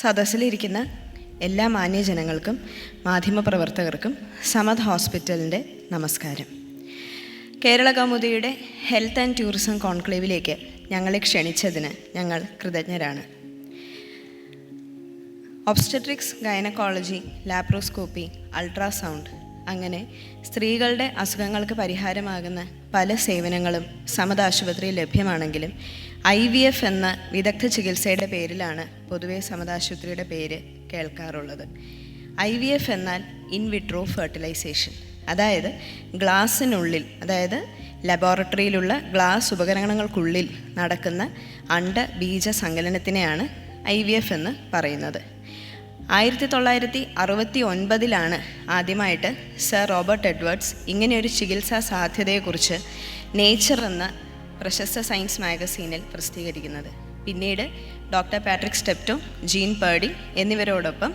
സദസ്സിലിരിക്കുന്ന എല്ലാ മാന്യജനങ്ങൾക്കും മാധ്യമപ്രവർത്തകർക്കും സമത് ഹോസ്പിറ്റലിന്റെ നമസ്കാരം. കേരള കൗമുദിയുടെ ഹെൽത്ത് ആൻഡ് ടൂറിസം കോൺക്ലേവിലേക്ക് ഞങ്ങളെ ക്ഷണിച്ചതിന് ഞങ്ങൾ കൃതജ്ഞരാണ്. ഒബ്സ്റ്റട്രിക്സ് ഗൈനക്കോളജി ലാപ്രോസ്കോപ്പി അൾട്രാസൗണ്ട് അങ്ങനെ സ്ത്രീകളുടെ അസുഖങ്ങൾക്ക് പരിഹാരമാകുന്ന പല സേവനങ്ങളും സമത ആശുപത്രിയിൽ ലഭ്യമാണെങ്കിലും ഐ വി എഫ് എന്ന വിദഗ്ധ ചികിത്സയുടെ പേരിലാണ് പൊതുവെ സമതാശുപത്രിയുടെ പേര് കേൾക്കാറുള്ളത്. ഐ വി എഫ് എന്നാൽ ഇൻവിട്രോ ഫെർട്ടിലൈസേഷൻ. അതായത് ഗ്ലാസിനുള്ളിൽ അതായത് ലബോറട്ടറിയിലുള്ള ഗ്ലാസ് ഉപകരണങ്ങൾക്കുള്ളിൽ നടക്കുന്ന അണ്ട ബീജ സങ്കലനത്തിനെയാണ് ഐ വി എഫ് എന്ന് പറയുന്നത്. ആയിരത്തി തൊള്ളായിരത്തി അറുപത്തി ഒൻപതിലാണ് ആദ്യമായിട്ട് സർ റോബർട്ട് എഡ്വേർഡ്സ് ഇങ്ങനെയൊരു ചികിത്സാ സാധ്യതയെക്കുറിച്ച് നേച്ചർ എന്ന പ്രശസ്ത സയൻസ് മാഗസീനിൽ പ്രസിദ്ധീകരിക്കുന്നത്. പിന്നീട് doctor Patrick Steptoe Jean Purdy എന്നിവരോടൊപ്പം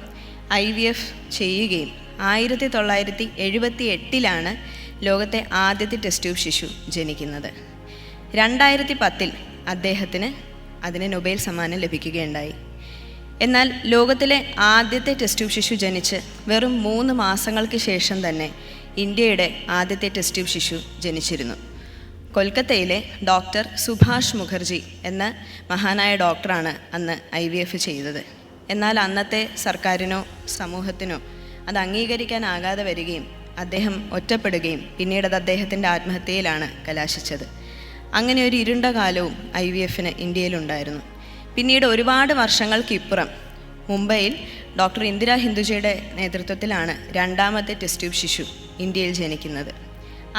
ഐ വി എഫ് ചെയ്യുകയും ആയിരത്തി തൊള്ളായിരത്തി എഴുപത്തി എട്ടിലാണ് ലോകത്തെ ആദ്യത്തെ ടെസ്റ്റ് ട്യൂബ് ശിശു ജനിക്കുന്നത്. രണ്ടായിരത്തി പത്തിൽ അദ്ദേഹത്തിന് അതിന് നൊബേൽ സമ്മാനം ലഭിക്കുകയുണ്ടായി. എന്നാൽ ലോകത്തിലെ ആദ്യത്തെ ടെസ്റ്റ് ട്യൂബ് ശിശു ജനിച്ച് വെറും മൂന്ന് മാസങ്ങൾക്ക് ശേഷം തന്നെ ഇന്ത്യയുടെ ആദ്യത്തെ ടെസ്റ്റ് ട്യൂബ് ശിശു ജനിച്ചിരുന്നു. കൊൽക്കത്തയിലെ ഡോക്ടർ സുഭാഷ് മുഖർജി എന്ന മഹാനായ ഡോക്ടറാണ് അന്ന് ഐ വി എഫ് ചെയ്തത്. എന്നാൽ അന്നത്തെ സർക്കാരിനോ സമൂഹത്തിനോ അത് അംഗീകരിക്കാനാകാതെ വരികയും അദ്ദേഹം ഒറ്റപ്പെടുകയും പിന്നീട് അത് അദ്ദേഹത്തിന്റെ ആത്മഹത്യയിലാണ് കലാശിച്ചത്. അങ്ങനെ ഒരു ഇരുണ്ട കാലവും ഐ വി എഫിന് ഇന്ത്യയിലുണ്ടായിരുന്നു. പിന്നീട് ഒരുപാട് വർഷങ്ങൾക്കിപ്പുറം മുംബൈയിൽ ഡോക്ടർ ഇന്ദിര ഹിന്ദുജയുടെ നേതൃത്വത്തിലാണ് രണ്ടാമത്തെ ടെസ്റ്റ് ട്യൂബ് ശിശു ഇന്ത്യയിൽ ജനിക്കുന്നത്.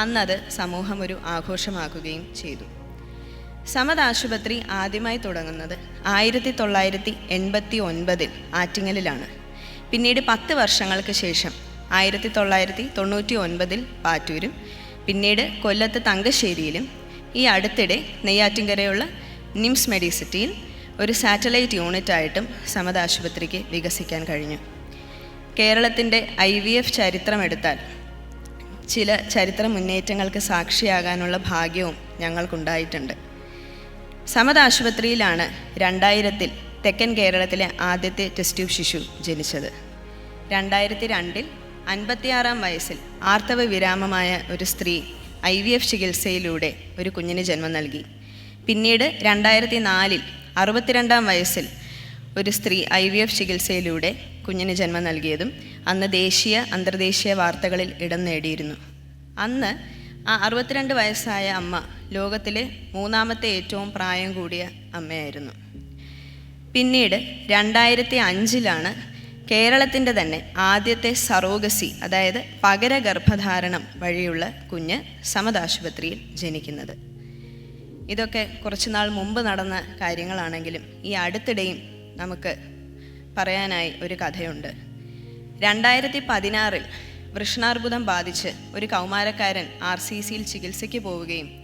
അന്നത് സമൂഹം ഒരു ആഘോഷമാക്കുകയും ചെയ്തു. സമത് ആശുപത്രി ആദ്യമായി തുടങ്ങുന്നത് ആയിരത്തി തൊള്ളായിരത്തി എൺപത്തി ഒൻപതിൽ ആറ്റിങ്ങലിലാണ്. പിന്നീട് പത്ത് വർഷങ്ങൾക്ക് ശേഷം ആയിരത്തി തൊള്ളായിരത്തി തൊണ്ണൂറ്റി ഒൻപതിൽ പാറ്റൂരും പിന്നീട് കൊല്ലത്ത് തങ്കശ്ശേരിയിലും ഈ അടുത്തിടെ നെയ്യാറ്റിൻകരയുള്ള നിംസ് മെഡിസിറ്റിയിൽ ഒരു സാറ്റലൈറ്റ് യൂണിറ്റായിട്ടും സമത ആശുപത്രിക്ക് വികസിക്കാൻ കഴിഞ്ഞു. കേരളത്തിന്റെ ഐ വി എഫ് ചരിത്രമെടുത്താൽ ചില ചരിത്ര മുന്നേറ്റങ്ങൾക്ക് സാക്ഷിയാകാനുള്ള ഭാഗ്യവും ഞങ്ങൾക്കുണ്ടായിട്ടുണ്ട്. സമത ആശുപത്രിയിലാണ് രണ്ടായിരത്തിൽ തെക്കൻ കേരളത്തിലെ ആദ്യത്തെ ടെസ്റ്റ് ട്യൂബ് ശിശു ജനിച്ചത്. രണ്ടായിരത്തി രണ്ടിൽ അൻപത്തിയാറാം വയസ്സിൽ ആർത്തവ വിരാമമായ ഒരു സ്ത്രീ ഐ വി എഫ് ചികിത്സയിലൂടെ ഒരു കുഞ്ഞിന് ജന്മം നൽകി. പിന്നീട് രണ്ടായിരത്തി നാലിൽ അറുപത്തിരണ്ടാം വയസ്സിൽ ഒരു സ്ത്രീ ഐ വി എഫ് ചികിത്സയിലൂടെ കുഞ്ഞിന് ജന്മം നൽകിയതും അന്ന് ദേശീയ അന്തർദേശീയ വാർത്തകളിൽ ഇടം നേടിയിരുന്നു. അന്ന് ആ അറുപത്തിരണ്ട് വയസ്സായ അമ്മ ലോകത്തിലെ മൂന്നാമത്തെ ഏറ്റവും പ്രായം കൂടിയ അമ്മയായിരുന്നു. പിന്നീട് രണ്ടായിരത്തി അഞ്ചിലാണ് കേരളത്തിന്റെ തന്നെ ആദ്യത്തെ സറോഗസി അതായത് പകര ഗർഭധാരണം വഴിയുള്ള കുഞ്ഞ് സമതാശുപത്രിയിൽ ജനിക്കുന്നത്. ഇതൊക്കെ കുറച്ച് നാൾ മുമ്പ് നടന്ന കാര്യങ്ങളാണെങ്കിലും ഈ അടുത്തിടെയും നമുക്ക് പറയാനായി ഒരു കഥയുണ്ട്. രണ്ടായിരത്തി പതിനാറിൽ വൃഷ്ണാർബുദം ബാധിച്ച് ഒരു കൗമാരക്കാരൻ ആർ സി സിയിൽ ചികിത്സയ്ക്ക് പോവുകയും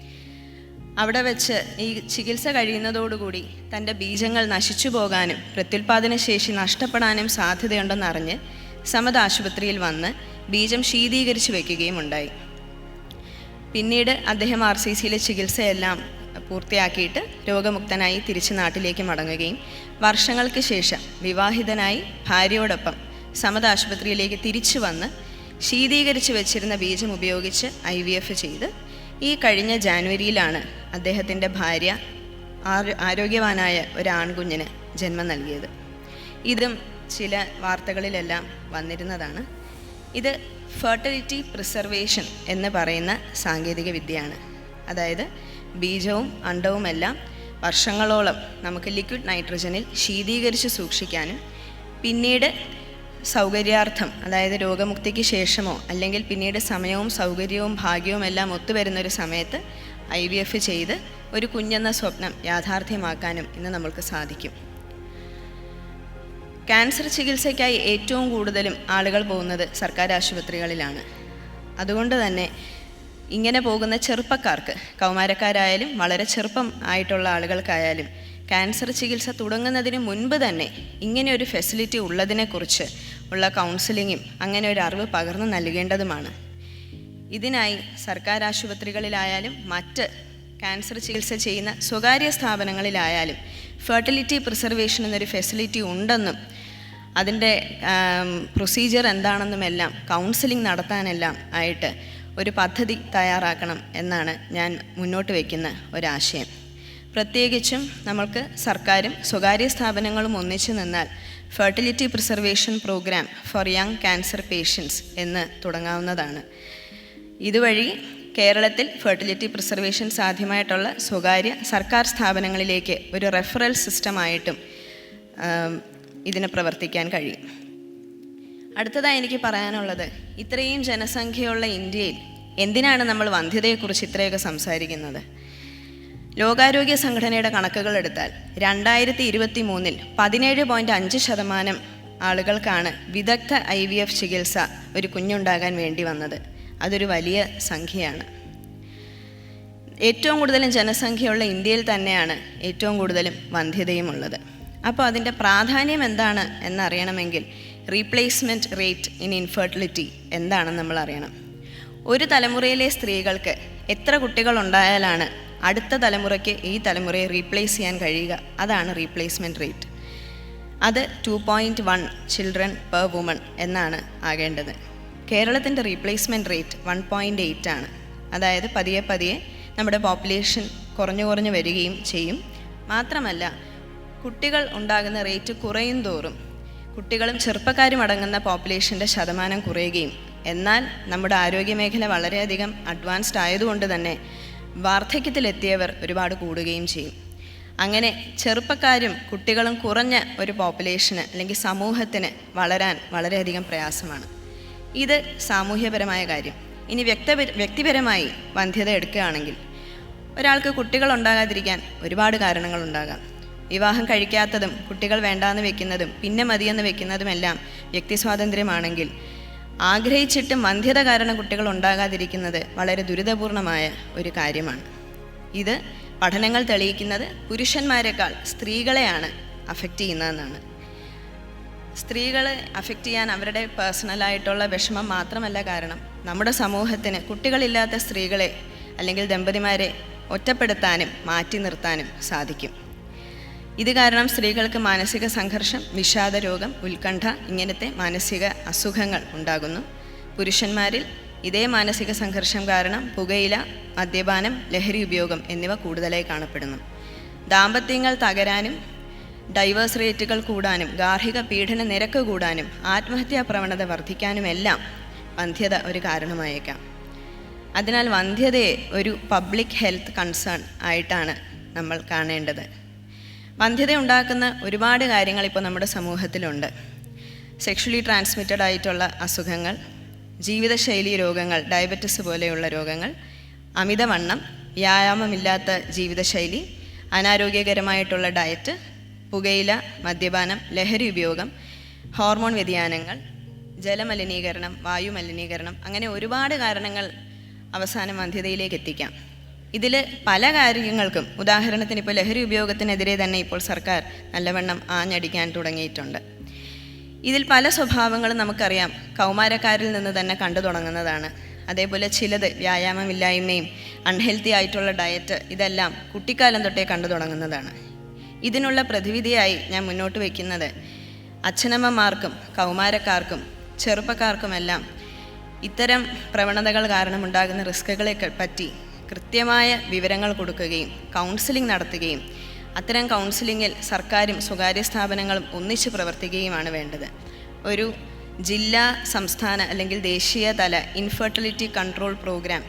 അവിടെ വെച്ച് ഈ ചികിത്സ കഴിയുന്നതോടുകൂടി തന്റെ ബീജങ്ങൾ നശിച്ചു പോകാനും പ്രത്യുൽപാദന ശേഷി നഷ്ടപ്പെടാനും സാധ്യതയുണ്ടെന്നറിഞ്ഞ് സമത ആശുപത്രിയിൽ വന്ന് ബീജം ശീതീകരിച്ച് വയ്ക്കുകയും ഉണ്ടായി. പിന്നീട് അദ്ദേഹം ആർ സി സിയിലെ ചികിത്സയെല്ലാം പൂർത്തിയാക്കിയിട്ട് രോഗമുക്തനായി തിരിച്ച് നാട്ടിലേക്ക് മടങ്ങുകയും വർഷങ്ങൾക്ക് ശേഷം വിവാഹിതനായി ഭാര്യയോടൊപ്പം സമത ആശുപത്രിയിലേക്ക് തിരിച്ചു വന്ന് ശീതീകരിച്ച് വെച്ചിരുന്ന ബീജം ഉപയോഗിച്ച് ഐ വി എഫ് ചെയ്ത് ഈ കഴിഞ്ഞ ജാനുവരിയിലാണ് അദ്ദേഹത്തിന്റെ ഭാര്യ ആരോഗ്യവാനായ ഒരു ആൺകുഞ്ഞിന് ജന്മം നൽകിയത്. ഇതും ചില വാർത്തകളിലെല്ലാം വന്നിരുന്നതാണ്. ഇത് ഫെർട്ടിലിറ്റി പ്രിസർവേഷൻ എന്ന് പറയുന്ന സാങ്കേതിക വിദ്യയാണ്. അതായത് ബീജവും അണ്ടവുമെല്ലാം വർഷങ്ങളോളം നമുക്ക് ലിക്വിഡ് നൈട്രജനിൽ ശീതീകരിച്ച് സൂക്ഷിക്കാനും പിന്നീട് സൗകര്യാർത്ഥം അതായത് രോഗമുക്തിക്ക് ശേഷമോ അല്ലെങ്കിൽ പിന്നീട് സമയവും സൗകര്യവും ഭാഗ്യവും എല്ലാം ഒത്തുവരുന്ന ഒരു സമയത്ത് ഐ വി എഫ് ചെയ്ത് ഒരു കുഞ്ഞെന്ന സ്വപ്നം യാഥാർത്ഥ്യമാക്കാനും ഇന്ന് നമ്മൾക്ക് സാധിക്കും. ക്യാൻസർ ചികിത്സയ്ക്കായി ഏറ്റവും കൂടുതലും ആളുകൾ പോകുന്നത് സർക്കാർ ആശുപത്രികളിലാണ്. അതുകൊണ്ട് തന്നെ ഇങ്ങനെ പോകുന്ന ചെറുപ്പക്കാർക്ക് കൗമാരക്കാരായാലും വളരെ ചെറുപ്പം ആയിട്ടുള്ള ആളുകൾക്കായാലും ക്യാൻസർ ചികിത്സ തുടങ്ങുന്നതിന് മുൻപ് തന്നെ ഇങ്ങനെ ഒരു ഫെസിലിറ്റി ഉള്ളതിനെക്കുറിച്ച് ഉള്ള കൗൺസിലിങ്ങും അങ്ങനെ ഒരു അറിവ് പകർന്നു നൽകേണ്ടതുമാണ്. ഇതിനായി സർക്കാർ ആശുപത്രികളിലായാലും മറ്റ് ക്യാൻസർ ചികിത്സ ചെയ്യുന്ന സ്വകാര്യ സ്ഥാപനങ്ങളിലായാലും ഫെർട്ടിലിറ്റി പ്രിസർവേഷൻ എന്നൊരു ഫെസിലിറ്റി ഉണ്ടെന്നും അതിന്റെ പ്രൊസീജിയർ എന്താണെന്നുമെല്ലാം കൗൺസിലിംഗ് നടത്താനെല്ലാം ആയിട്ട് ഒരു പദ്ധതി തയ്യാറാക്കണം എന്നാണ് ഞാൻ മുന്നോട്ട് വയ്ക്കുന്ന ഒരാശയം. പ്രത്യേകിച്ചും നമ്മൾക്ക് സർക്കാരും സ്വകാര്യ സ്ഥാപനങ്ങളും ഒന്നിച്ചു നിന്നാൽ fertility preservation program for young cancer patients എന്ന് തുടങ്ങാവുന്നതാണ്. ഇതുവഴി കേരളത്തിൽ ഫെർട്ടിലിറ്റി പ്രിസർവേഷൻ സാധ്യമായിട്ടുള്ള സ്വകാര്യ സർക്കാർ സ്ഥാപനങ്ങളിലേക്ക് ഒരു റെഫറൽ സിസ്റ്റമായിട്ടും ഇതിന് പ്രവർത്തിക്കാൻ കഴിയും. അടുത്തതായി എനിക്ക് പറയാനുള്ളത് ഇത്രയും ജനസംഖ്യയുള്ള ഇന്ത്യയിൽ എന്തിനാണ് നമ്മൾ വന്ധ്യതയെക്കുറിച്ച് ഇത്രയൊക്കെ സംസാരിക്കുന്നത്? ലോകാരോഗ്യ സംഘടനയുടെ കണക്കുകൾ എടുത്താൽ രണ്ടായിരത്തി ഇരുപത്തി മൂന്നിൽ പതിനേഴ് പോയിന്റ് അഞ്ച് ശതമാനം ആളുകൾക്കാണ് വിദഗ്ധ ഐ വി എഫ് ചികിത്സ ഒരു കുഞ്ഞുണ്ടാകാൻ വേണ്ടി വന്നത്. അതൊരു വലിയ സംഖ്യയാണ്. ഏറ്റവും കൂടുതലും ജനസംഖ്യയുള്ള ഇന്ത്യയിൽ തന്നെയാണ് ഏറ്റവും കൂടുതലും വന്ധ്യതയും ഉള്ളത് അപ്പോൾ അതിന്റെ പ്രാധാന്യം എന്താണ് എന്നറിയണമെങ്കിൽ റീപ്ലേസ്മെന്റ് റേറ്റ് ഇൻ ഇൻഫെർട്ടിലിറ്റി എന്താണെന്ന് നമ്മൾ അറിയണം. ഒരു തലമുറയിലെ സ്ത്രീകൾക്ക് എത്ര കുട്ടികൾ ഉണ്ടായാലാണ് അടുത്ത തലമുറയ്ക്ക് ഈ തലമുറയെ റീപ്ലേസ് ചെയ്യാൻ കഴിയുക? അതാണ് റീപ്ലേസ്മെന്റ് റേറ്റ് അത് two point one children per woman എന്നാണ് ആകേണ്ടത്. കേരളത്തിന്റെ replacement rate one point eight ആണ്. അതായത് പതിയെ പതിയെ നമ്മുടെ പോപ്പുലേഷൻ കുറഞ്ഞു കുറഞ്ഞു വരികയും ചെയ്യും. മാത്രമല്ല കുട്ടികൾ ഉണ്ടാകുന്ന റേറ്റ് കുറയും തോറും കുട്ടികളും ചെറുപ്പക്കാരും അടങ്ങുന്ന പോപ്പുലേഷന്റെ ശതമാനം കുറയുകയും എന്നാൽ നമ്മുടെ ആരോഗ്യമേഖല വളരെയധികം അഡ്വാൻസ്ഡ് ആയതുകൊണ്ട് തന്നെ വാർദ്ധക്യത്തിലെത്തിയവർ ഒരുപാട് കൂടുകയും ചെയ്യും. അങ്ങനെ ചെറുപ്പക്കാരും കുട്ടികളും കുറഞ്ഞ ഒരു പോപ്പുലേഷന് അല്ലെങ്കിൽ സമൂഹത്തിന് വളരാൻ വളരെയധികം പ്രയാസമാണ്. ഇത് സാമൂഹ്യപരമായ കാര്യം. ഇനി വ്യക്ത വ്യക്തിപരമായി വന്ധ്യത എടുക്കുകയാണെങ്കിൽ ഒരാൾക്ക് കുട്ടികൾ ഉണ്ടാകാതിരിക്കാൻ ഒരുപാട് കാരണങ്ങളുണ്ടാകാം വിവാഹം കഴിക്കാത്തതും കുട്ടികൾ വേണ്ടാന്ന് വെക്കുന്നതും പിന്നെ മതിയെന്ന് വെക്കുന്നതുമെല്ലാം വ്യക്തി സ്വാതന്ത്ര്യമാണെങ്കിൽ ആഗ്രഹിച്ചിട്ടും വന്ധ്യത കാരണം കുട്ടികൾ ഉണ്ടാകാതിരിക്കുന്നത് വളരെ ദുരിതപൂർണമായ ഒരു കാര്യമാണ്. ഇത് പഠനങ്ങൾ തെളിയിക്കുന്നത് പുരുഷന്മാരെക്കാൾ സ്ത്രീകളെയാണ് അഫക്റ്റ് ചെയ്യുന്നതെന്നാണ്. സ്ത്രീകളെ അഫക്റ്റ് ചെയ്യാൻ അവരുടെ പേഴ്സണലായിട്ടുള്ള വിഷമം മാത്രമല്ല കാരണം നമ്മുടെ സമൂഹത്തിന് കുട്ടികളില്ലാത്ത സ്ത്രീകളെ അല്ലെങ്കിൽ ദമ്പതിമാരെ ഒറ്റപ്പെടുത്താനും മാറ്റി നിർത്താനും സാധിക്കും. ഇത് കാരണം സ്ത്രീകൾക്ക് മാനസിക സംഘർഷം വിഷാദ രോഗം ഉത്കണ്ഠ ഇങ്ങനത്തെ മാനസിക അസുഖങ്ങൾ ഉണ്ടാകുന്നു. പുരുഷന്മാരിൽ ഇതേ മാനസിക സംഘർഷം കാരണം പുകയില മദ്യപാനം ലഹരി ഉപയോഗം എന്നിവ കൂടുതലായി കാണപ്പെടുന്നു. ദാമ്പത്യങ്ങൾ തകരാനും ഡൈവേഴ്സ് റേറ്റുകൾ കൂടാനും ഗാർഹിക പീഡന നിരക്ക് കൂടാനും ആത്മഹത്യാ പ്രവണത വർദ്ധിക്കാനുമെല്ലാം വന്ധ്യത ഒരു കാരണമായേക്കാം. അതിനാൽ വന്ധ്യതയെ ഒരു പബ്ലിക് ഹെൽത്ത് കൺസേൺ ആയിട്ടാണ് നമ്മൾ കാണേണ്ടത്. ഉണ്ടാക്കുന്ന ഒരുപാട് കാര്യങ്ങൾ ഇപ്പോൾ നമ്മുടെ സമൂഹത്തിലുണ്ട്. സെക്ഷലി ട്രാൻസ്മിറ്റഡ് ആയിട്ടുള്ള അസുഖങ്ങൾ ജീവിതശൈലി രോഗങ്ങൾ ഡയബറ്റിസ് പോലെയുള്ള രോഗങ്ങൾ അമിതവണ്ണം വ്യായാമമില്ലാത്ത ജീവിതശൈലി അനാരോഗ്യകരമായിട്ടുള്ള ഡയറ്റ് പുകയില മദ്യപാനം ലഹരി ഉപയോഗം ഹോർമോൺ വ്യതിയാനങ്ങൾ ജലമലിനീകരണം വായു മലിനീകരണം അങ്ങനെ ഒരുപാട് കാരണങ്ങൾ അവസാനം വന്ധ്യതയിലേക്ക് എത്തിക്കാം. ഇതിൽ പല കാര്യങ്ങൾക്കും ഉദാഹരണത്തിന് ഇപ്പോൾ ലഹരി ഉപയോഗത്തിനെതിരെ തന്നെ ഇപ്പോൾ സർക്കാർ നല്ലവണ്ണം ആഞ്ഞടിക്കാൻ തുടങ്ങിയിട്ടുണ്ട്. ഇതിൽ പല സ്വഭാവങ്ങളും നമുക്കറിയാം. കൗമാരക്കാരിൽ നിന്ന് തന്നെ കണ്ടു തുടങ്ങുന്നതാണ്. അതേപോലെ ചിലത് വ്യായാമമില്ലായ്മയും അൺഹെൽത്തി ആയിട്ടുള്ള ഡയറ്റ് ഇതെല്ലാം കുട്ടിക്കാലം തൊട്ടേ കണ്ടു തുടങ്ങുന്നതാണ്. ഇതിനുള്ള പ്രതിവിധിയായി ഞാൻ മുന്നോട്ട് വയ്ക്കുന്നത് അച്ഛനമ്മമാർക്കും കൗമാരക്കാർക്കും ചെറുപ്പക്കാർക്കുമെല്ലാം ഇത്തരം പ്രവണതകൾ കാരണമുണ്ടാകുന്ന റിസ്കുകളെ പറ്റി കൃത്യമായ വിവരങ്ങൾ കൊടുക്കുകയും കൗൺസിലിംഗ് നടത്തുകയും അത്തരം കൗൺസിലിങ്ങിൽ സർക്കാരും സ്വകാര്യ സ്ഥാപനങ്ങളും ഒന്നിച്ച് പ്രവർത്തിക്കുകയുമാണ് വേണ്ടത്. ഒരു ജില്ലാ സംസ്ഥാന അല്ലെങ്കിൽ ദേശീയ തല ഇൻഫെർട്ടിലിറ്റി കൺട്രോൾ പ്രോഗ്രാം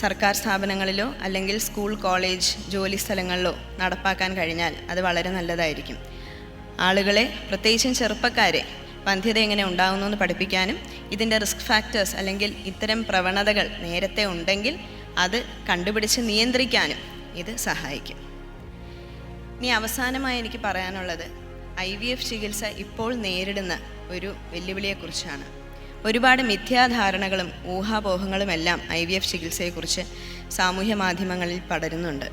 സർക്കാർ സ്ഥാപനങ്ങളിലോ അല്ലെങ്കിൽ സ്കൂൾ കോളേജ് ജോലി സ്ഥലങ്ങളിലോ നടപ്പാക്കാൻ കഴിഞ്ഞാൽ അത് വളരെ നല്ലതായിരിക്കും. ആളുകളെ പ്രത്യേകിച്ചും ചെറുപ്പക്കാരെ വന്ധ്യത എങ്ങനെ ഉണ്ടാകുന്നു എന്ന് പഠിപ്പിക്കാനും ഇതിന്റെ റിസ്ക് ഫാക്ടേഴ്സ് അല്ലെങ്കിൽ ഇത്തരം പ്രവണതകൾ നേരത്തെ ഉണ്ടെങ്കിൽ അത് കണ്ടുപിടിച്ച് നിയന്ത്രിക്കാനും ഇത് സഹായിക്കും. ഇനി അവസാനമായി എനിക്ക് പറയാനുള്ളത് ഐ വി എഫ് ചികിത്സ ഇപ്പോൾ നേരിടുന്ന ഒരു വെല്ലുവിളിയെക്കുറിച്ചാണ്. ഒരുപാട് മിഥ്യാധാരണകളും ഊഹാപോഹങ്ങളുമെല്ലാം ഐ വി എഫ് ചികിത്സയെക്കുറിച്ച് സാമൂഹ്യ മാധ്യമങ്ങളിൽ പടരുന്നുണ്ട്.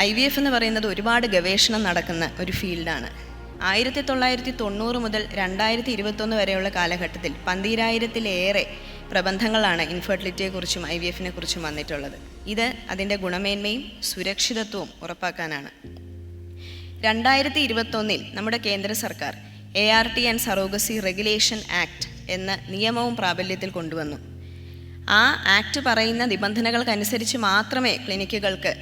ഐ വി എഫ് എന്ന് പറയുന്നത് ഒരുപാട് ഗവേഷണം നടക്കുന്ന ഒരു ഫീൽഡാണ്. ആയിരത്തി തൊള്ളായിരത്തി തൊണ്ണൂറ് മുതൽ രണ്ടായിരത്തി ഇരുപത്തൊന്ന് വരെയുള്ള കാലഘട്ടത്തിൽ പന്തീരായിരത്തിലേറെ പ്രബന്ധങ്ങളാണ് ഇൻഫെർട്ടിലിറ്റിയെക്കുറിച്ചും ഐ വി എഫിനെ കുറിച്ചും വന്നിട്ടുള്ളത്. ഇത് അതിന്റെ ഗുണമേന്മയും സുരക്ഷിതത്വവും ഉറപ്പാക്കാനാണ്. രണ്ടായിരത്തി ഇരുപത്തൊന്നിൽ നമ്മുടെ കേന്ദ്ര സർക്കാർ A R T and surrogacy regulation act എന്ന നിയമവും പ്രാബല്യത്തിൽ കൊണ്ടുവന്നു. ആ ആക്ട് പറയുന്ന നിബന്ധനകൾക്കനുസരിച്ച് മാത്രമേ ക്ലിനിക്കുകൾക്ക്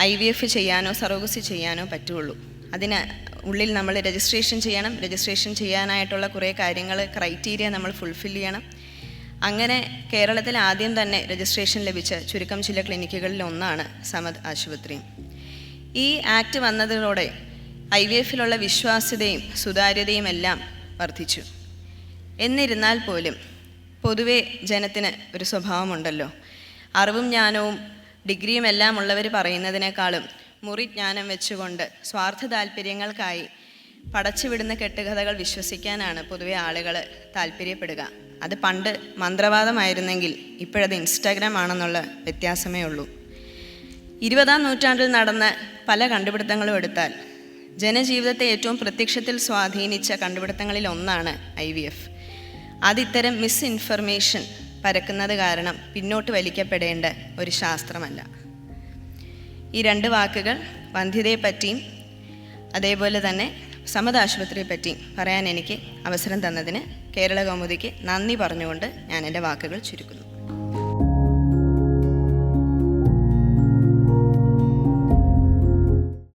ഐ വി എഫ് ചെയ്യാനോ സറോഗസി ചെയ്യാനോ പറ്റുള്ളൂ. അതിന് ഉള്ളിൽ നമ്മൾ രജിസ്ട്രേഷൻ ചെയ്യണം. രജിസ്ട്രേഷൻ ചെയ്യാനായിട്ടുള്ള കുറേ കാര്യങ്ങൾ ക്രൈറ്റീരിയ നമ്മൾ ഫുൾഫിൽ ചെയ്യണം. അങ്ങനെ കേരളത്തിൽ ആദ്യം തന്നെ രജിസ്ട്രേഷൻ ലഭിച്ച ചുരുക്കം ചില ക്ലിനിക്കുകളിൽ ഒന്നാണ് സമദ് ആശുപത്രി. ഈ ആക്ട് വന്നതോടെ ഐ വി എഫിലുള്ള വിശ്വാസ്യതയും സുതാര്യതയും എല്ലാം വർദ്ധിച്ചു. എന്നിരുന്നാൽ പോലും പൊതുവേ ജനത്തിന് ഒരു സ്വഭാവമുണ്ടല്ലോ. അറിവും ജ്ഞാനവും ഡിഗ്രിയും എല്ലാം ഉള്ളവർ പറയുന്നതിനേക്കാളും മുറി ജ്ഞാനം വെച്ചുകൊണ്ട് സ്വാർത്ഥ താല്പര്യങ്ങൾക്കായി പടച്ചുവിടുന്ന കെട്ടുകഥകൾ വിശ്വസിക്കാനാണ് പൊതുവെ ആളുകൾ താല്പര്യപ്പെടുക. അത് പണ്ട് മന്ത്രവാദമായിരുന്നെങ്കിൽ ഇപ്പോഴത് ഇൻസ്റ്റാഗ്രാം ആണെന്നുള്ള വ്യത്യാസമേ ഉള്ളൂ. ഇരുപതാം നൂറ്റാണ്ടിൽ നടന്ന പല കണ്ടുപിടുത്തങ്ങളും എടുത്താൽ ജനജീവിതത്തെ ഏറ്റവും പ്രത്യക്ഷത്തിൽ സ്വാധീനിച്ച കണ്ടുപിടുത്തങ്ങളിൽ ഒന്നാണ് ഐ വി എഫ്. അതിത്തരം മിസ്ഇൻഫർമേഷൻ പരക്കുന്നത് കാരണം പിന്നോട്ട് വലിക്കപ്പെടേണ്ട ഒരു ശാസ്ത്രമല്ല. ഈ രണ്ട് വാക്കുകൾ വന്ധ്യതയെപ്പറ്റിയും അതേപോലെ തന്നെ സമത ആശുപത്രിയെ പറ്റി പറയാൻ എനിക്ക് അവസരം തന്നതിന് കേരള കൗമുദിക്ക് നന്ദി പറഞ്ഞുകൊണ്ട് ഞാൻ എന്റെ വാക്കുകൾ ചുരുക്കുന്നു.